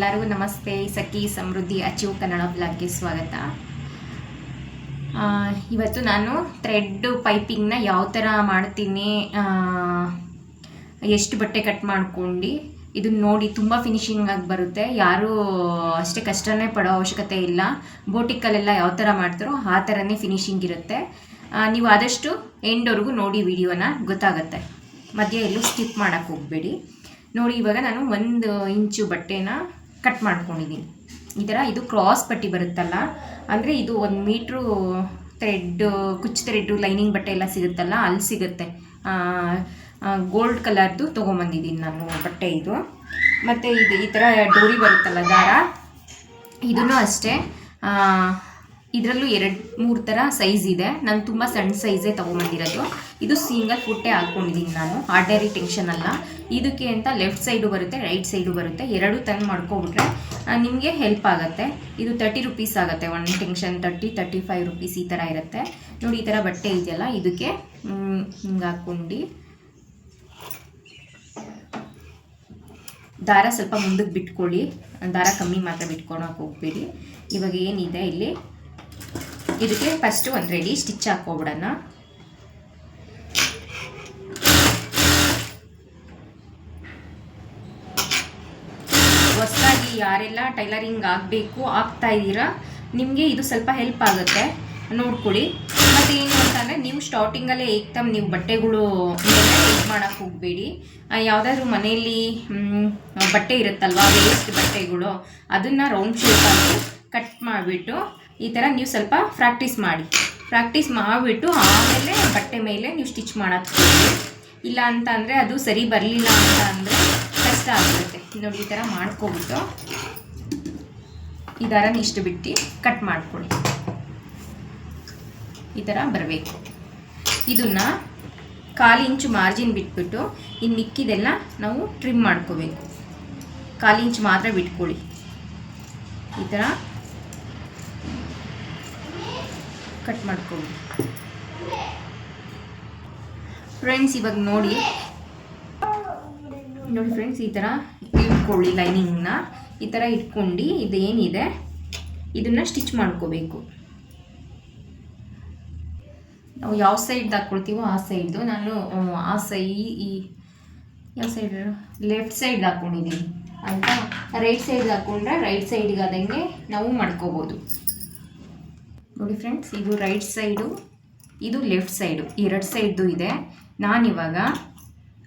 ಎಲ್ಲರಿಗೂ ನಮಸ್ತೆ. ಸಖಿ ಸಮೃದ್ಧಿ ಅಚೀವ್ ಕನ್ನಡ ಬ್ಲಾಗ್ಗೆ ಸ್ವಾಗತ. ಇವತ್ತು ನಾನು ಥ್ರೆಡ್ ಪೈಪಿಂಗ್ನ ಯಾವ ಥರ ಮಾಡ್ತೀನಿ ಎಷ್ಟು ಬಟ್ಟೆ ಕಟ್ ಮಾಡ್ಕೊಂಡು, ಇದನ್ನ ನೋಡಿ ತುಂಬ ಫಿನಿಶಿಂಗ್ ಆಗಿ ಬರುತ್ತೆ. ಯಾರೂ ಅಷ್ಟೇ ಕಷ್ಟನೇ ಪಡೋ ಅವಶ್ಯಕತೆ ಇಲ್ಲ. ಬೋಟಿಕ್ಕಲ್ಲೆಲ್ಲ ಯಾವ ಥರ ಮಾಡ್ತಾರೋ ಆ ಥರನೇ ಫಿನಿಶಿಂಗ್ ಇರುತ್ತೆ. ನೀವು ಆದಷ್ಟು ಎಂಡ್ವರೆಗೂ ನೋಡಿ ವಿಡಿಯೋನ, ಗೊತ್ತಾಗುತ್ತೆ. ಮಧ್ಯೆ ಎಲ್ಲೂ ಸ್ಕಿಪ್ ಮಾಡೋಕ್ಕೆ ಹೋಗಬೇಡಿ. ನೋಡಿ, ಇವಾಗ ನಾನು ಒಂದು ಇಂಚು ಬಟ್ಟೆನ ಕಟ್ ಮಾಡ್ಕೊಂಡಿದ್ದೀನಿ ಈ ಥರ ಇದು ಕ್ರಾಸ್ ಪಟ್ಟಿ ಬರುತ್ತಲ್ಲ, ಅಂದರೆ ಇದು ಒಂದು ಮೀಟ್ರು ಥ್ರೆಡ್ ಕುಚ್ಚು ಥ್ರೆಡ್ಡು ಲೈನಿಂಗ್ ಬಟ್ಟೆ ಎಲ್ಲ ಸಿಗುತ್ತಲ್ಲ, ಅಲ್ಲಿ ಸಿಗುತ್ತೆ. ಗೋಲ್ಡ್ ಕಲರ್ದು ತೊಗೊಂಬಂದಿದ್ದೀನಿ ನಾನು ಬಟ್ಟೆ ಇದು. ಮತ್ತು ಇದು ಈ ಥರ ಡೋರಿ ಬರುತ್ತಲ್ಲ ದಾರ, ಇದನ್ನು ಅಷ್ಟೇ. ಇದರಲ್ಲೂ ಎರಡು, ಮೂರು ಥರ ಸೈಜ್ ಇದೆ. ನಾನು ತುಂಬ ಸಣ್ಣ ಸೈಜೇ ತೊಗೊಂಬಂದಿರೋದು. ಇದು ಸಿಂಗಲ್ ಫುಟ್ಟೆ ಹಾಕ್ಕೊಂಡಿದ್ದೀನಿ ನಾನು. ಆರ್ಡರಿ ಟೆನ್ಷನ್ ಅಲ್ಲ. ಇದಕ್ಕೆ ಅಂತ ಲೆಫ್ಟ್ ಸೈಡು ಬರುತ್ತೆ ರೈಟ್ ಸೈಡು ಬರುತ್ತೆ. ಎರಡೂ ತಂದು ಮಾಡ್ಕೊಬಿಟ್ರೆ ನಿಮಗೆ ಹೆಲ್ಪ್ ಆಗುತ್ತೆ. ಇದು ತರ್ಟಿ ರುಪೀಸ್ ಆಗುತ್ತೆ. One tension thirty thirty five rupees ಈ ಥರ ಇರುತ್ತೆ. ನೋಡಿ, ಈ ಥರ ಬಟ್ಟೆ ಇದೆಯಲ್ಲ, ಇದಕ್ಕೆ ಹಿಂಗೆ ಹಾಕ್ಕೊಂಡು ದಾರ ಸ್ವಲ್ಪ ಮುಂದಕ್ಕೆ ಬಿಟ್ಕೊಳ್ಳಿ. ದಾರ ಕಮ್ಮಿ ಮಾತ್ರ ಬಿಟ್ಕೊಳಕ್ಕೆ ಹೋಗ್ಬೇಡಿ. ಇವಾಗ ಏನಿದೆ ಇಲ್ಲಿ? ಇದಕ್ಕೆ ಫಸ್ಟು ಒಂದು ರೆಡಿ ಸ್ಟಿಚ್ ಹಾಕೋಬಿಡೋಣ ಹೊಸದಾಗಿ ಯಾರೆಲ್ಲ ಟೈಲರಿಂಗ್ ಆಗಬೇಕು, ಆಗ್ತಾ ಇದ್ದೀರಾ, ನಿಮಗೆ ಇದು ಸ್ವಲ್ಪ ಹೆಲ್ಪ್ ಆಗುತ್ತೆ. ನೋಡ್ಕೊಳ್ಳಿ. ಮತ್ತು ಏನು ಅಂತಂದರೆ ನೀವು ಸ್ಟಾರ್ಟಿಂಗಲ್ಲೇ ಏಕ್ದಮ್ ನೀವು ಬಟ್ಟೆಗಳು ಮೇಲೆ ಮಾಡೋಕ್ಕೆ ಹೋಗಬೇಡಿ. ಯಾವುದಾದ್ರೂ ಮನೆಯಲ್ಲಿ ಬಟ್ಟೆ ಇರುತ್ತಲ್ವಾ ವೇಸ್ಟ್ ಬಟ್ಟೆಗಳು, ಅದನ್ನು ರೌಂಡ್ ಶೇಪಲ್ಲಿ ಕಟ್ ಮಾಡಿಬಿಟ್ಟು ಈ ಥರ ನೀವು ಸ್ವಲ್ಪ ಪ್ರಾಕ್ಟೀಸ್ ಮಾಡಿ. ಪ್ರಾಕ್ಟೀಸ್ ಮಾಡಿಬಿಟ್ಟು ಆಮೇಲೆ ಬಟ್ಟೆ ಮೇಲೆ ನೀವು ಸ್ಟಿಚ್ ಮಾಡೋದು ಇಲ್ಲ ಅಂತ ಅಂದರೆ ಅದು ಸರಿ ಬರಲಿಲ್ಲ ಅಂತ ಅಂದರೆ ಕಷ್ಟ ಆಗುತ್ತೆ ನೋಡಿ, ಈ ಥರ ಮಾಡ್ಕೊಬಿಟ್ಟು ಈ ದಾರನ ಇಷ್ಟು ಬಿಟ್ಟು ಕಟ್ ಮಾಡ್ಕೊಳ್ಳಿ. ಈ ಥರ ಬರಬೇಕು. ಇದನ್ನು ಕಾಲು ಇಂಚು ಮಾರ್ಜಿನ್ ಬಿಟ್ಬಿಟ್ಟು ಇನ್ನು ಮಿಕ್ಕಿದೆಲ್ಲ ನಾವು ಟ್ರಿಮ್ ಮಾಡ್ಕೋಬೇಕು. ಕಾಲು ಇಂಚು ಮಾತ್ರ ಬಿಟ್ಕೊಳ್ಳಿ. ಈ ಥರ ಕಟ್ ಮಾಡ್ಕೊಳ್ಳಿ ಫ್ರೆಂಡ್ಸ್ ಇವಾಗ ನೋಡಿ. ನೋಡಿ ಫ್ರೆಂಡ್ಸ್ ಈ ಥರ ಇಟ್ಕೊಳ್ಳಿ ಲೈನಿಂಗ್ನ ಈ ಥರ ಇಟ್ಕೊಂಡು ಇದೇನಿದೆ ಇದನ್ನು ಸ್ಟಿಚ್ ಮಾಡ್ಕೋಬೇಕು. ನಾವು ಯಾವ ಸೈಡ್ ಹಾಕ್ಕೊಳ್ತೀವೋ ಆ ಸೈಡ್ದು ನಾನು ಆ, ಸೈ ಈ ಯಾವ ಸೈಡ್ ಲೆಫ್ಟ್ ಸೈಡ್ ಹಾಕ್ಕೊಂಡಿದ್ದೀನಿ ಆಯಿತಾ? ರೈಟ್ ಸೈಡ್ ಹಾಕ್ಕೊಂಡ್ರೆ ರೈಟ್ ಸೈಡ್ಗೆ ಆದಂಗೆ ನಾವು ಮಾಡ್ಕೋಬೋದು. ನೋಡಿ ಫ್ರೆಂಡ್ಸ್ ಇದು ರೈಟ್ ಸೈಡು ಇದು ಲೆಫ್ಟ್ ಸೈಡು ಎರಡು ಸೈಡ್ದು ಇದೆ. ನಾನಿವಾಗ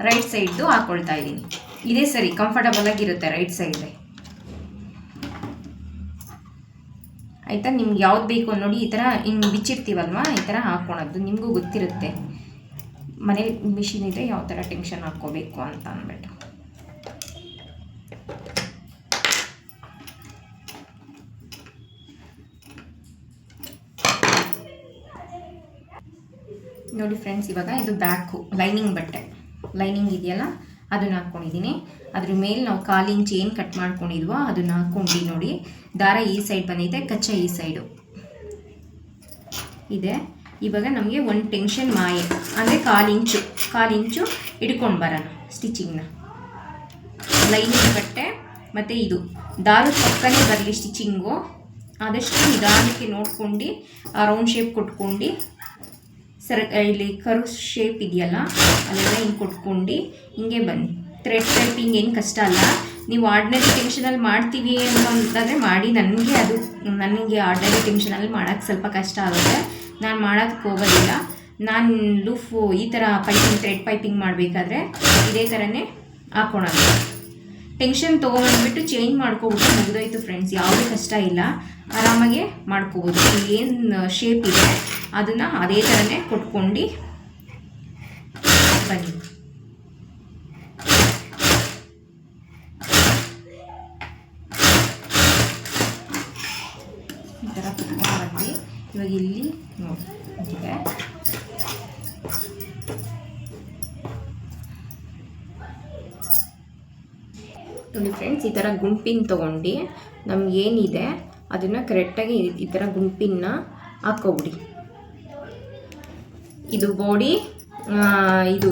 ರೈಟ್ ಸೈಡ್ದು ಹಾಕ್ಕೊಳ್ತಾ ಇದ್ದೀನಿ. ಇದೇ ಸರಿ ಕಂಫರ್ಟಬಲ್ ಆಗಿರುತ್ತೆ ರೈಟ್ ಸೈಡ್ ಆಯಿತಾ? ನಿಮ್ಗೆ ಯಾವ್ದು ಬೇಕು ನೋಡಿ ಈ ಥರ ಹಿಂಗೆ ಬಿಚ್ಚಿರ್ತೀವಲ್ವ? ಈ ಥರ ಹಾಕ್ಕೊಳೋದು ನಿಮಗೂ ಗೊತ್ತಿರುತ್ತೆ. ಮನೆ ಮಿಷಿನ್ ಇದ್ದರೆ ಯಾವ ಥರ ಟೆನ್ಷನ್ ಹಾಕ್ಕೋಬೇಕು ಅಂತ ಅಂದ್ಬಿಟ್ಟು. ನೋಡಿ ಫ್ರೆಂಡ್ಸ್ ಇವಾಗ ಇದು ಬ್ಯಾಕು ಲೈನಿಂಗ್ ಬಟ್ಟೆ. ಲೈನಿಂಗ್ ಇದೆಯಲ್ಲ? ಅದನ್ನ ಹಾಕ್ಕೊಂಡಿದ್ದೀನಿ ಅದ್ರ ಮೇಲೆ ನಾವು ಕಾಲು ಇಂಚ್ ಏನು ಕಟ್ ಮಾಡ್ಕೊಂಡಿದ್ವೋ ಅದನ್ನ ಹಾಕ್ಕೊಂಡು ನೋಡಿ. ದಾರ ಈ ಸೈಡ್ ಬಂದೈತೆ, ಕಚ್ಚ ಈ ಸೈಡು ಇದೆ. ಇವಾಗ ನಮಗೆ ಒಂದು ಟೆನ್ಷನ್ ಮಾಯೆ. ಅಂದರೆ ಕಾಲು ಇಂಚು ಕಾಲು ಇಂಚು ಬರೋಣ ಸ್ಟಿಚಿಂಗ್ನ ಲೈನಿಂಗ್ ಬಟ್ಟೆ ಮತ್ತು ಇದು. ದಾರದ ಪಕ್ಕನೇ ಬರಲಿ ಸ್ಟಿಚಿಂಗು ಆದಷ್ಟು ನಿಧಾನಕ್ಕೆ ನೋಡ್ಕೊಂಡು ರೌಂಡ್ ಶೇಪ್ ಕೊಟ್ಕೊಂಡು ಸರ ಇಲ್ಲಿ ಕರು ಶೇಪ್ ಇದೆಯಲ್ಲ ಅಲ್ಲೆಲ್ಲ ಹಿಂಗೆ ಕೊಟ್ಕೊಂಡು, ಹಿಂಗೆ ಬನ್ನಿ. ಥ್ರೆಡ್ ಟೈಪಿಂಗ್ ಏನು ಕಷ್ಟ ಅಲ್ಲ. ನೀವು ಆರ್ಡಿನರಿ ಟೆನ್ಷನಲ್ಲಿ ಮಾಡ್ತೀವಿ ಅಂತಂದರೆ ಮಾಡಿ, ನನಗೆ ಅದು, ನನಗೆ ಆರ್ಡಿನರಿ ಟೆನ್ಷನಲ್ಲಿ ಮಾಡೋಕ್ಕೆ ಸ್ವಲ್ಪ ಕಷ್ಟ ಆಗುತ್ತೆ. ನಾನು ಮಾಡೋಕ್ಕೆ ಹೋಗೋದಿಲ್ಲ. ನಾನು ಲೂಫು ಈ ಥರ ಪೈಪಿಂಗ್ ಥ್ರೆಡ್ ಪೈಪಿಂಗ್ ಮಾಡಬೇಕಾದ್ರೆ ಇದೇ ಥರನೇ ಹಾಕೋಣ ಟೆನ್ಷನ್ ತೊಗೊಂಡ್ಬಿಟ್ಟು ಚೇಂಜ್ ಮಾಡ್ಕೊಬಿಟ್ಟು ಮುಗಿದೋಯ್ತು ಫ್ರೆಂಡ್ಸ್ ಯಾವುದೇ ಕಷ್ಟ ಇಲ್ಲ. ಆರಾಮಾಗೆ ಮಾಡ್ಕೋಬೋದು. ಏನು ಶೇಪ್ ಇದೆ? ಅದನ್ನು ಅದೇ ಥರನೇ ಕೊಟ್ಕೊಂಡು ಬನ್ನಿ. ಈ ಥರ ಕುತ್ಕೊಂಡು ಬಂದು ಇವಾಗ ಇಲ್ಲಿ ಇದೆ ನೋಡಿ ಫ್ರೆಂಡ್ಸ್ ಈ ಥರ ಗುಂಪಿನ ತೊಗೊಂಡು ಏನಿದೆ ಅದನ್ನು ಕರೆಕ್ಟಾಗಿ ಈ ಥರ ಗುಂಪಿನ ಹಾಕ್ಕೊಬಿಡಿ. ಇದು ಬಾಡಿ ಇದು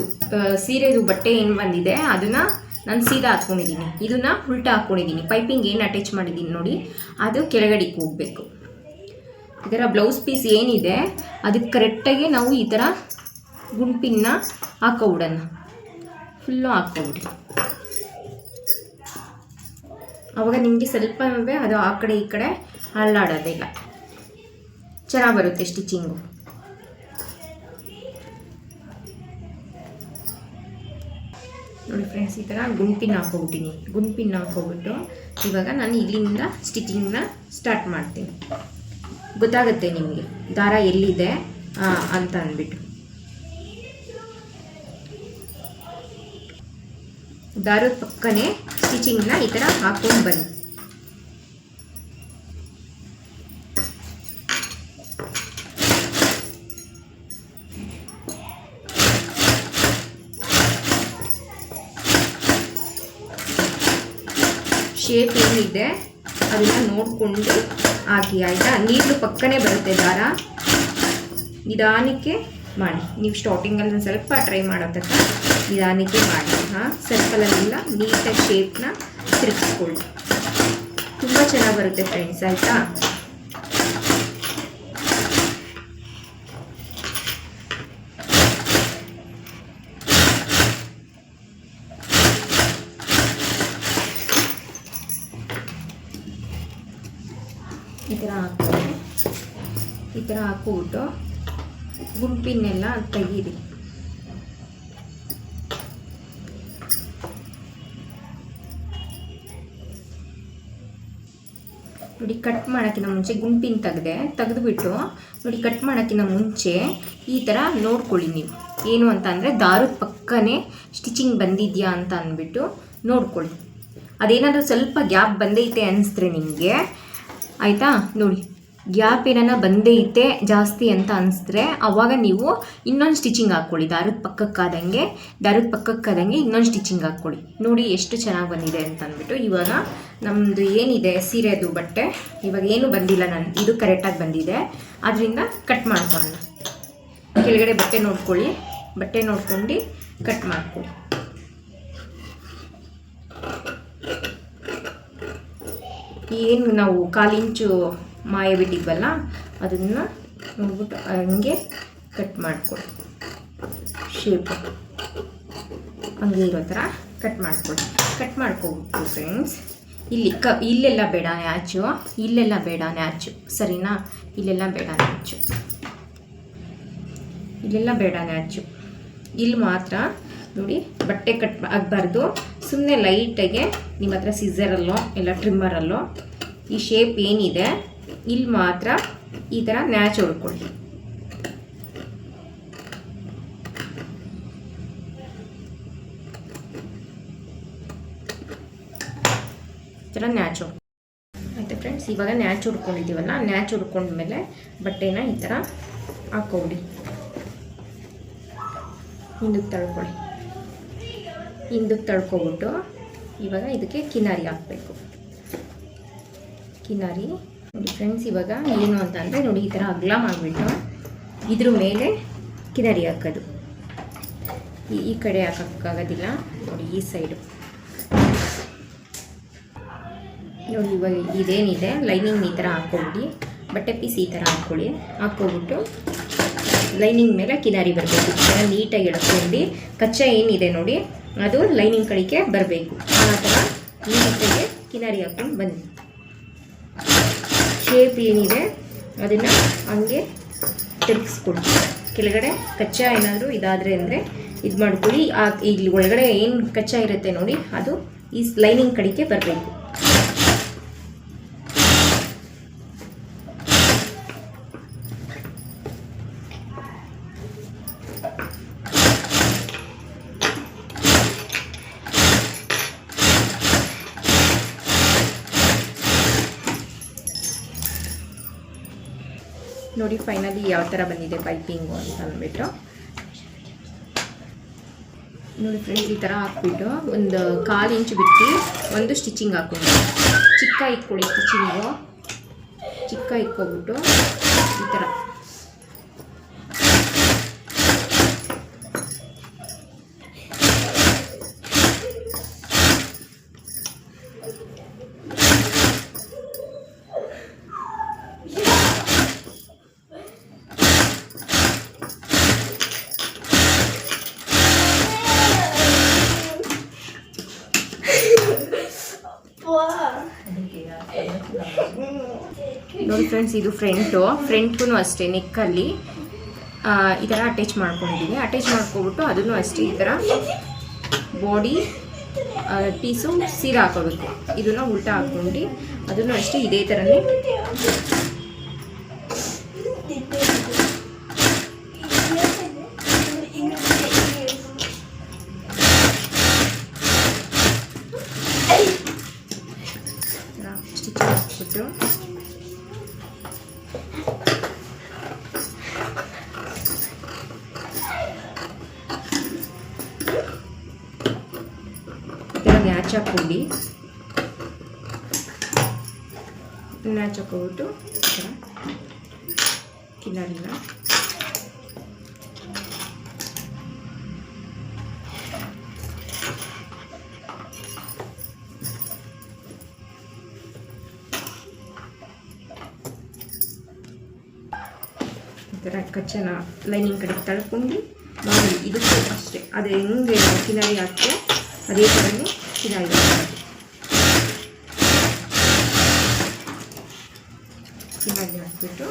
ಸೀರೆದು ಬಟ್ಟೆ ಏನು ಬಂದಿದೆ, ಅದನ್ನು ನಾನು ಸೀದಾ ಹಾಕ್ಕೊಂಡಿದ್ದೀನಿ ಇದನ್ನು ಉಲ್ಟಾ ಹಾಕ್ಕೊಂಡಿದ್ದೀನಿ ಪೈಪಿಂಗ್ ಏನು ಅಟ್ಯಾಚ್ ಮಾಡಿದ್ದೀನಿ ನೋಡಿ. ಅದು ಕೆಳಗಡೆಗೆ ಹೋಗಬೇಕು. ಇದರ ಬ್ಲೌಸ್ ಪೀಸ್ ಏನಿದೆ ಅದಕ್ಕೆ ಕರೆಕ್ಟಾಗಿ ನಾವು ಈ ಥರ ಗುಂಪಿನ ಹಾಕೋಬಿಡೋಣ. ಫುಲ್ಲು ಹಾಕ್ಕೊಬಿಡಿ ಅವಾಗ ನಿಮಗೆ ಸ್ವಲ್ಪ ಅದು ಆ ಕಡೆ ಈ ಕಡೆ ಅಲ್ಲಾಡೋದಿಲ್ಲ ಚೆನ್ನಾಗಿ ಬರುತ್ತೆ ಸ್ಟಿಚಿಂಗು ನೋಡಿ ಫ್ರೆಂಡ್ಸ್ ಈ ಥರ ಗುಂಪಿನ ಹಾಕೋಬಿಟ್ಟಿನಿ ಗುಂಪಿನ ಹಾಕೋಬಿಟ್ಟು ಇವಾಗ ನಾನು ಇಲ್ಲಿಂದ ಸ್ಟಿಚಿಂಗ್ನ ಸ್ಟಾರ್ಟ್ ಮಾಡ್ತೀನಿ ಗೊತ್ತಾಗುತ್ತೆ ನಿಮಗೆ ದಾರ ಎಲ್ಲಿದೆ ಅಂತ ಅಂದ್ಬಿಟ್ಟು ದಾರದ ಪಕ್ಕನೇ ಸ್ಟಿಚಿಂಗ್ನ ಈ ಥರ ಹಾಕೊಂಡು ಬನ್ನಿ ಶೇಪ್ ಏನಿದೆ ಅದನ್ನ ನೋಡಿಕೊಂಡು ಹಾಕಿ, ಆಯಿತಾ? ನೀರು ಪಕ್ಕನೆ ಬರುತ್ತೆ ದಾರ. ನಿಧಾನಕ್ಕೆ ಮಾಡಿ. ನೀವು ಸ್ಟಾರ್ಟಿಂಗಲ್ಲಿ ಒಂದು ಸ್ವಲ್ಪ ಟ್ರೈ ಮಾಡೋ ತಕ್ಕ ನಿಧಾನಕ್ಕೆ ಮಾಡಿ, ಹಾಂ? ಸರ್ಕಲಲ್ಲೆಲ್ಲ ನೀಟಾಗಿ ಶೇಪ್ನ ತಿರುಗಿಸ್ಕೊಳ್ಳಿ. ತುಂಬ ಚೆನ್ನಾಗಿ ಬರುತ್ತೆ ಫ್ರೆಂಡ್ಸ್ ಆಯಿತಾ? ಈ ಥರ ಹಾಕ್ಬಿಟ್ಟು ಈ ಥರ ಹಾಕ್ಬಿಟ್ಟು ಗುಂಪಿನೆಲ್ಲ ತೆಗೀರಿ. ನೋಡಿ ಕಟ್ ಮಾಡೋಕ್ಕಿಂತ ಮುಂಚೆ ಗುಂಪಿನ ತೆಗೆದೆ, ತೆಗೆದುಬಿಟ್ಟು ನೋಡಿ ಕಟ್ ಮಾಡೋಕ್ಕಿಂತ ಮುಂಚೆ ಈ ಥರ ನೋಡ್ಕೊಳ್ಳಿ ನೀವು. ಏನು ಅಂತ ಅಂದರೆ ದಾರದ ಪಕ್ಕನೇ ಸ್ಟಿಚಿಂಗ್ ಬಂದಿದೆಯಾ ಅಂತ ಅಂದ್ಬಿಟ್ಟು ನೋಡ್ಕೊಳ್ಳಿ. ಅದೇನಾದರೂ ಸ್ವಲ್ಪ ಗ್ಯಾಪ್ ಬಂದೈತೆ ಅನಿಸಿದ್ರೆ ನಿಮಗೆ ಆಯಿತಾ? ನೋಡಿ, ಗ್ಯಾಪ್ ಏನಾರ ಇತ್ತೆ ಜಾಸ್ತಿ ಅಂತ ಅನಿಸಿದ್ರೆ ಆವಾಗ ನೀವು ಇನ್ನೊಂದು ಸ್ಟಿಚಿಂಗ್ ಹಾಕ್ಕೊಳ್ಳಿ. ದಾರದ ಪಕ್ಕಕ್ಕಾದಂಗೆ ದಾರದ ಪಕ್ಕಕ್ಕಾದಂಗೆ ಇನ್ನೊಂದು ಸ್ಟಿಚಿಂಗ್ ಹಾಕ್ಕೊಳ್ಳಿ. ನೋಡಿ ಎಷ್ಟು ಚೆನ್ನಾಗಿ ಬಂದಿದೆ ಅಂತ ಅಂದ್ಬಿಟ್ಟು ಇವಾಗ ನಮ್ಮದು ಏನಿದೆ, ಸೀರೆದು ಬಟ್ಟೆ. ಇವಾಗ ಏನು ಬಂದಿಲ್ಲ ನಾನು, ಇದು ಕರೆಕ್ಟಾಗಿ ಬಂದಿದೆ. ಅದರಿಂದ ಕಟ್ ಮಾಡ್ಕೊಳ್ಳೋಣ. ಕೆಳಗಡೆ ಬಟ್ಟೆ ನೋಡ್ಕೊಳ್ಳಿ. ಬಟ್ಟೆ ನೋಡ್ಕೊಂಡು ಕಟ್ ಮಾಡ್ಕೊಳ್ಳಿ. ಏನು ನಾವು ಕಾಲಿಂಚು ಮಾಯ ಬಿಟ್ಟಿದ್ವಲ್ಲ, ಅದನ್ನು ನೋಡ್ಬಿಟ್ಟು ಹಂಗೆ ಕಟ್ ಮಾಡಿಕೊಡಿ. ಶೇಪ್ ಹಂಗೆ ಇರೋ ಥರ ಕಟ್ ಮಾಡಿಕೊಡಿ. ಕಟ್ ಮಾಡ್ಕೊಬಿಟ್ಟು ಫ್ರೆಂಡ್ಸ್ ಇಲ್ಲಿ ಕ, ಇಲ್ಲೆಲ್ಲ ಬೇಡ ನ್ಯಾಚು ಇಲ್ಲೆಲ್ಲ ಬೇಡ ನ್ಯಾಚು ಸರಿನಾ? ಇಲ್ಲೆಲ್ಲ ಬೇಡ ನ್ಯಾಚು ಇಲ್ಲೆಲ್ಲ ಬೇಡ ನ್ಯಾಚು ಇಲ್ಲಿ ಮಾತ್ರ ನೋಡಿ, ಬಟ್ಟೆ ಕಟ್ ಆಗಬಾರ್ದು. ಸುಮ್ಮನೆ ಲೈಟಾಗೆ ನಿಮ್ಮ ಹತ್ರ ಸೀಸರಲ್ಲೋ ಇಲ್ಲ ಟ್ರಿಮ್ಮರಲ್ಲೋ ಈ ಶೇಪ್ ಏನಿದೆ, ಇಲ್ಲಿ ಮಾತ್ರ ಈ ಥರ ನ್ಯಾಚ್ ಹೊಡ್ಕೊಳ್ಳಿ. ಈ ಥರ ನ್ಯಾಚ್ ಹೊಡ್ ಆಯ್ತು ಫ್ರೆಂಡ್ಸ್ ಇವಾಗ ನ್ಯಾಚ್ ಹೊಡ್ಕೊಂಡಿದ್ದೀವಲ್ಲ ನ್ಯಾಚ್ ಹೊಡ್ಕೊಂಡ್ಮೇಲೆ ಬಟ್ಟೆನ ಈ ಥರ ಹಾಕೋಬಿಡಿ ಹಿಂದಕ್ಕೆ ತಳ್ಕೊಳ್ಳಿ. ಹಿಂದಕ್ಕೆ ತಳ್ಕೊಬಿಟ್ಟು ಇವಾಗ ಇದಕ್ಕೆ ಕಿನಾರಿ ಹಾಕಬೇಕು. ಕಿನಾರಿ. ನೋಡಿ ಫ್ರೆಂಡ್ಸ್ ಇವಾಗ ಏನು ಅಂತ ಅಂದರೆ ನೋಡಿ ಈ ಥರ ಅಗಲ ಮಾಡಿಬಿಟ್ಟು ಇದ್ರ ಮೇಲೆ ಕಿನಾರಿ ಹಾಕೋದು. ಈ ಕಡೆ ಹಾಕೋಕ್ಕಾಗೋದಿಲ್ಲ. ನೋಡಿ ಈ ಸೈಡು ನೋಡಿ ಇವಾಗ ಇದೇನಿದೆ? ಲೈನಿಂಗ್ ಈ ಥರ ಹಾಕ್ಕೊಬಿಡಿ. ಬಟ್ಟೆ ಪೀಸ್ ಈ ಥರ ಹಾಕ್ಕೊಳ್ಳಿ. ಹಾಕ್ಕೊಬಿಟ್ಟು ಲೈನಿಂಗ್ ಮೇಲೆ ಕಿನಾರಿ ಬರಬೇಕು. ಚೆನ್ನಾಗಿ ನೀಟಾಗಿ ಎಳ್ಕೊಂಡು ಕಚ್ಚಾ ಏನಿದೆ ನೋಡಿ, ಅದು ಲೈನಿಂಗ್ ಕಡೆಗೆ ಬರಬೇಕು. ಆ ಥರ ನೀಟಾಗಿ ಕಿನಾರಿ ಹಾಕ್ಕೊಂಡು ಬನ್ನಿ. ಶೇಪ್ ಏನಿದೆ, ಅದನ್ನು ಹಂಗೆ ತಿರುಗಿಸ್ಕೊಡಿ. ಕೆಳಗಡೆ ಕಚ್ಚಾ ಏನಾದರೂ ಇದಾದರೆ ಅಂದರೆ ಇದು ಮಾಡ್ಕೊಳ್ಳಿ ಆ, ಇಲ್ಲಿ ಒಳಗಡೆ ಏನು ಕಚ್ಚಾ ಇರುತ್ತೆ ನೋಡಿ, ಅದು ಈ ಲೈನಿಂಗ್ ಕಡಿಕೆ ಬರಬೇಕು. ನೋಡಿ ಫೈನಲಿ ಯಾವ ಥರ ಬಂದಿದೆ ಪೈಪಿಂಗು ಅಂತ ಅಂದ್ಬಿಟ್ಟು. ನೋಡಿ ಫ್ರೆಂಡ್ಸ್ ಈ ಥರ ಹಾಕ್ಬಿಟ್ಟು ಒಂದು ಕಾಲು ಇಂಚು ಬಿಟ್ಟು ಒಂದು ಸ್ಟಿಚಿಂಗ್ ಹಾಕೊಂಡು ಚಿಕ್ಕ ಇಟ್ಕೊಳ್ಳಿ ಸ್ಟಿಚಿಂಗು ಚಿಕ್ಕ ಇಟ್ಕೊಬಿಟ್ಟು ಈ ಥರ ನೋಡಿ ಫ್ರೆಂಡ್ಸ್ ಇದು ಫ್ರಂಟು ಫ್ರಂಟ್ಗೂ ಅಷ್ಟೇ ನೆಕ್ಕಲ್ಲಿ ಈ ಥರ ಅಟ್ಯಾಚ್ ಮಾಡ್ಕೊಂಡಿದ್ದೀನಿ ಅಟ್ಯಾಚ್ ಮಾಡ್ಕೊಬಿಟ್ಟು ಅದನ್ನು ಅಷ್ಟೇ ಈ ಥರ ಬಾಡಿ ಪೀಸು ಸೀರೆ ಹಾಕೋಬೇಕು. ಇದನ್ನು ಉಲ್ಟಾ ಹಾಕ್ಕೊಂಡು ಅದನ್ನು ಅಷ್ಟೇ ಇದೇ ಥರನೇ ಮ್ಯಾಚ್ ಹಾಕ್ಕೊಬಿಟ್ಟು ಈ ಥರ ಕಿನ್ನರಿನ ಈ ಥರ ಕಚ್ಚನ ಲೈನಿಂಗ್ ಕಡೆ ತಳ್ಕೊಂಡು ಮಾಡಿ ಇದಕ್ಕೂ ಅಷ್ಟೇ ಅದು ಹೆಂಗೆ ಕಿನಾರಿ ಹಾಕ್ತೋ ಅದೇ ಥರನೇ ಕಿನಾರಿ ಹಾಕೋದು ಕಿನಾರಿ ಹಾಕ್ಬಿಟ್ಟು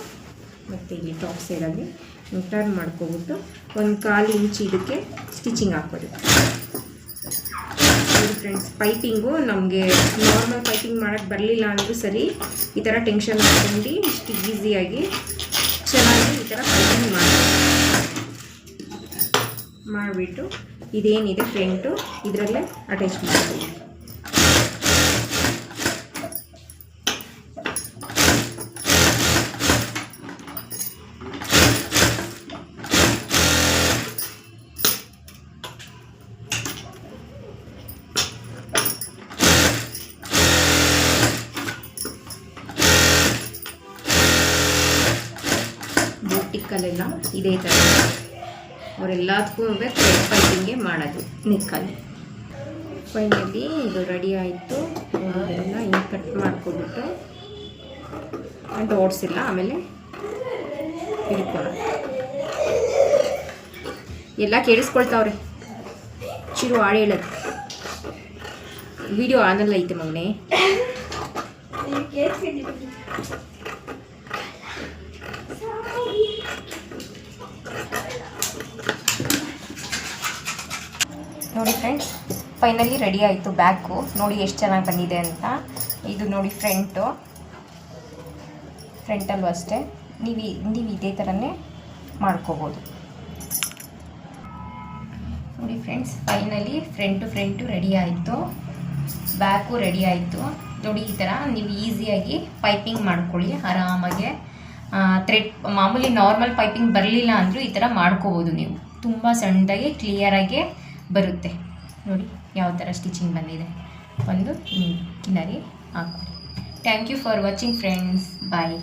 ಮತ್ತು ಇಲ್ಲಿ ಟಾಪ್ ಸೈಡಲ್ಲಿ ಟರ್ನ್ ಮಾಡ್ಕೊಬಿಟ್ಟು ಒಂದು ಕಾಲು ಇಂಚ್ ಇದಕ್ಕೆ ಸ್ಟಿಚಿಂಗ್ ಹಾಕೋದು ಫ್ರೆಂಡ್ಸ್ ಪೈಪಿಂಗು ನಮಗೆ ನಾರ್ಮಲ್ ಪೈಪಿಂಗ್ ಮಾಡೋಕ್ಕೆ ಬರಲಿಲ್ಲ ಅಂದರೂ ಸರಿ ಈ ಥರ ಟೆನ್ಷನ್ ಮಾಡ್ಕೊಂಡು ಇಷ್ಟು ಈಸಿಯಾಗಿ ಚೆನ್ನಾಗಿ ಈ ಥರ ಪೈಪಿಂಗ್ ಮಾಡಿ ಮಾಡಿಬಿಟ್ಟು ಇದೇನಿದೆ ಫ್ರೆಂಟು ಇದರಲ್ಲೇ ಅಟ್ಯಾಚ್ ಮಾಡ್ತೀವಿ ಬೂಟಿಕ್ಕಲ್ಲೆಲ್ಲ ಇದೇ ಥರ. ಅವರೆಲ್ಲದಕ್ಕೂ ಥ್ರೆಡ್ ಪೈಪಿಂಗೆ ಮಾಡೋದು. ನಿಕ್ಕಲ್ಲಿ. ಫೈನಲಿ ಇದು ರೆಡಿ ಆಯಿತು. ಅದನ್ನೆಲ್ಲ ಹಿಂಗೆ ಕಟ್ ಮಾಡ್ಕೊಬಿಟ್ಟು ಓಡಿಸಿಲ್ಲ ಆಮೇಲೆ ಹಿಡ್ಕೊಳ್ಳೋದು ಎಲ್ಲ ಕೇಳಿಸ್ಕೊಳ್ತಾವ್ರೆ. ಚಿರು ಹಾಡು ಹೇಳೋದು. ವಿಡಿಯೋ ಆನಲ್ಲ ಐತೆ ಮಗನೇ. ನೋಡಿ ಫ್ರೆಂಡ್ಸ್ ಫೈನಲಿ ರೆಡಿ ಆಯಿತು ಬ್ಯಾಕು ನೋಡಿ ಎಷ್ಟು ಚೆನ್ನಾಗಿ ಬಂದಿದೆ ಅಂತ. ಇದು ನೋಡಿ ಫ್ರಂಟು ಫ್ರಂಟಲ್ಲೂ ಅಷ್ಟೇ. ನೀವು ನೀವು ಇದೇ ಥರನೇ ಮಾಡ್ಕೋಬೋದು. ನೋಡಿ friends finally front front ready ಆಯಿತು. ಬ್ಯಾಕು ರೆಡಿ ಆಯಿತು. ನೋಡಿ ಈ ಥರ ನೀವು ಈಸಿಯಾಗಿ ಪೈಪಿಂಗ್ ಮಾಡ್ಕೊಳ್ಳಿ, ಆರಾಮಾಗೆ. ಥ್ರೆಡ್ ಮಾಮೂಲಿ ನಾರ್ಮಲ್ ಪೈಪಿಂಗ್ ಬರಲಿಲ್ಲ ಅಂದರೂ ಈ ಥರ ಮಾಡ್ಕೋಬೋದು ನೀವು. ತುಂಬ ಸಣ್ಣದಾಗಿ ಕ್ಲಿಯರಾಗಿ ಬರುತ್ತೆ. ನೋಡಿ ಯಾವ ಥರ ಸ್ಟಿಚಿಂಗ್ ಬಂದಿದೆ. ಒಂದು ಕಿನ್ನರಿ ಹಾಕ್ಕೊಳ್ಳಿ. Thank you for watching friends bye